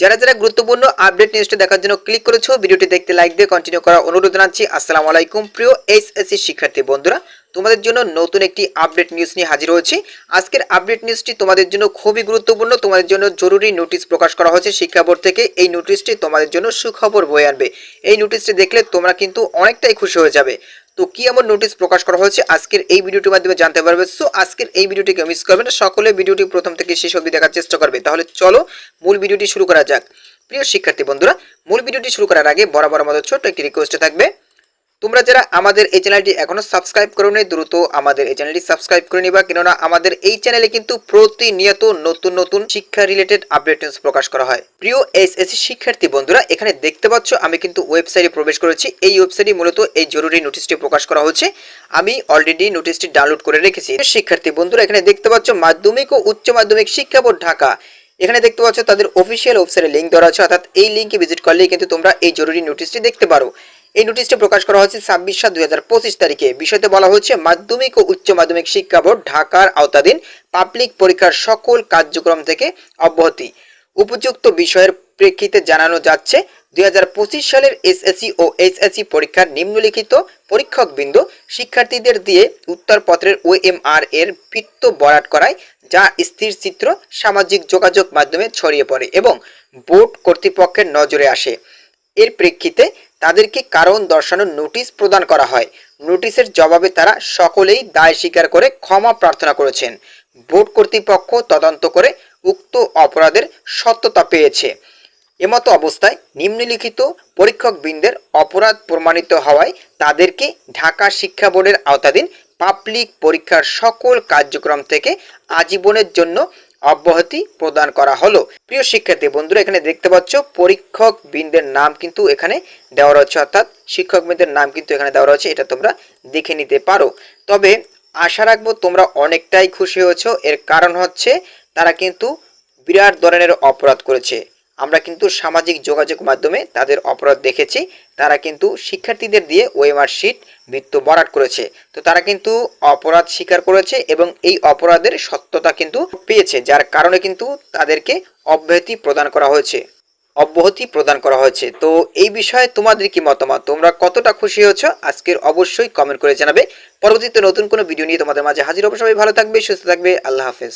যারা যারা গুরুত্বপূর্ণ আপডেট নিউজটি দেখার জন্য ক্লিক করেছ, ভিডিওটি দেখতে লাইক দিয়ে কন্টিনিউ করার অনুরোধ জানাচ্ছি। আসসালামু আলাইকুম প্রিয় এস এইচএসসি শিক্ষার্থী বন্ধুরা, তোমাদের জন্য নতুন একটি আপডেট নিউজ নিয়ে হাজির হয়েছি। আজকের আপডেট নিউজটি তোমাদের জন্য খুবই গুরুত্বপূর্ণ, তোমাদের জন্য জরুরি নোটিশ প্রকাশ করা হয়েছে শিক্ষা বোর্ড থেকে। এই নোটিশটি তোমাদের জন্য সুখবর বয়ে আনবে। এই নোটিশটি দেখলে তোমরা কিন্তু অনেকটাই খুশি হয়ে যাবে। তো কি এমন নোটিশ প্রকাশ করা হয়েছে? আজকের এই ভিডিওটির মাধ্যমে জানতে পারবে। সো আজকের এই ভিডিওটিকে মিস করবে না। সকলে ভিডিওটি প্রথম থেকে শেষ অবধি দেখার চেষ্টা করবে। তাহলে চলো মূল ভিডিওটি শুরু করা যাক। প্রিয় শিক্ষার্থী বন্ধুরা, মূল ভিডিওটি শুরু করার আগে বরাবর আমাদের ছোট্ট একটি রিকোয়েস্ট থাকবে। তোমরা যারা আমাদের এই চ্যানেলটি এখনও সাবস্ক্রাইব করো নি দ্রুত আমাদের এই চ্যানেলটি সাবস্ক্রাইব করে নিবা। কেননা আমাদের এই চ্যানেলে কিন্তু প্রতিনিয়ত নতুন নতুন শিক্ষা রিলেটেড আপডেট প্রকাশ করা হয়। প্রিয় এসএসসি শিক্ষার্থী বন্ধুরা, এখানে দেখতে পাচ্ছ আমি কিন্তু ওয়েবসাইটে প্রবেশ করেছি। এই ওয়েবসাইটে মূলত এই জরুরি নোটিশটি প্রকাশ করা হচ্ছে। আমি অলরেডি নোটিশটি ডাউনলোড করে রেখেছি। শিক্ষার্থী বন্ধুরা, এখানে দেখতে পাচ্ছ মাধ্যমিক ও উচ্চ মাধ্যমিক শিক্ষা বোর্ড ঢাকা। এখানে দেখতে পাচ্ছ তাদের অফিসিয়াল ওয়েবসাইটে লিঙ্ক দেওয়া আছে। অর্থাৎ এই লিঙ্কে ভিজিট করলেই কিন্তু তোমরা এই জরুরি নোটিশটি দেখতে পারো। এই নোটিশটি প্রকাশ করা হয়েছে ছাব্বিশ সাত দুই তারিখে। বিষয়তে বলা হয়েছে, মাধ্যমিক ও উচ্চ মাধ্যমিক শিক্ষা বোর্ড ঢাকার আওতাধীন পাবলিক পরীক্ষার সকল কার্যক্রম থেকে অব্যাহতি। উপযুক্ত বিষয়ের প্রেক্ষিতে জানানো যাচ্ছে, দুই হাজার পঁচিশ সালের এসএসসি ও এইচএসসি পরীক্ষার নিম্নলিখিত পরীক্ষকবৃন্দ শিক্ষার্থীদের দিয়ে উত্তরপত্রের ওএমআর এর বৃত্ত বরাট করায়, যা স্থির চিত্র সামাজিক যোগাযোগ মাধ্যমে ছড়িয়ে পড়ে এবং বোর্ড কর্তৃপক্ষের নজরে আসে। এর প্রেক্ষিতে তাদেরকে কারণ দর্শানোর নোটিশ প্রদান করা হয়। নোটিশের জবাবে তারা সকলেই দায় স্বীকার করে ক্ষমা প্রার্থনা করেছেন। বোর্ড কর্তৃপক্ষ তদন্ত করে উক্ত অপরাধের সত্যতা পেয়েছে। এমতো অবস্থায় নিম্নলিখিত পরীক্ষকবৃন্দের অপরাধ প্রমাণিত হওয়ায় তাদেরকে ঢাকা শিক্ষা বোর্ডের আওতাধীন পাবলিক পরীক্ষার সকল কার্যক্রম থেকে আজীবনের জন্য অব্যাহতি প্রদান করা হলো। প্রিয় শিক্ষার্থী, বন্ধুরা, এখানে দেখতে পাচ্ছ পরীক্ষক বৃন্দের নাম কিন্তু এখানে দেওয়া রয়েছে, অর্থাৎ শিক্ষক বৃন্দের নাম কিন্তু এখানে দেওয়া রয়েছে, এটা তোমরা দেখে নিতে পারো। তবে আশা রাখব তোমরা অনেকটাই খুশি হয়েছ, এর কারণ হচ্ছে তারা কিন্তু বিরাট ধরনের অপরাধ করেছে। আমরা কিন্তু সামাজিক যোগাযোগ মাধ্যমে তাদের অপরাধ দেখেছি। তারা কিন্তু শিক্ষার্থীদের দিয়ে ওএমআর শিট, মৃত্যু বরাট করেছে। তো তারা কিন্তু অপরাধ স্বীকার করেছে এবং এই অপরাধের সত্যতা কিন্তু পেয়েছে, যার কারণে কিন্তু তাদেরকে অব্যাহতি প্রদান করা হয়েছে। অব্যাহতি প্রদান করা হয়েছে। তো এই বিষয়ে তোমাদের কি মতামত? তোমরা কতটা খুশি হয়েছো? আজকের অবশ্যই কমেন্ট করে জানাবে। পরবর্তীতে নতুন কোনো ভিডিও নিয়ে তোমাদের মাঝে হাজির হবে। সবাই ভালো থাকবে, সুস্থ থাকবে। আল্লাহ হাফেজ।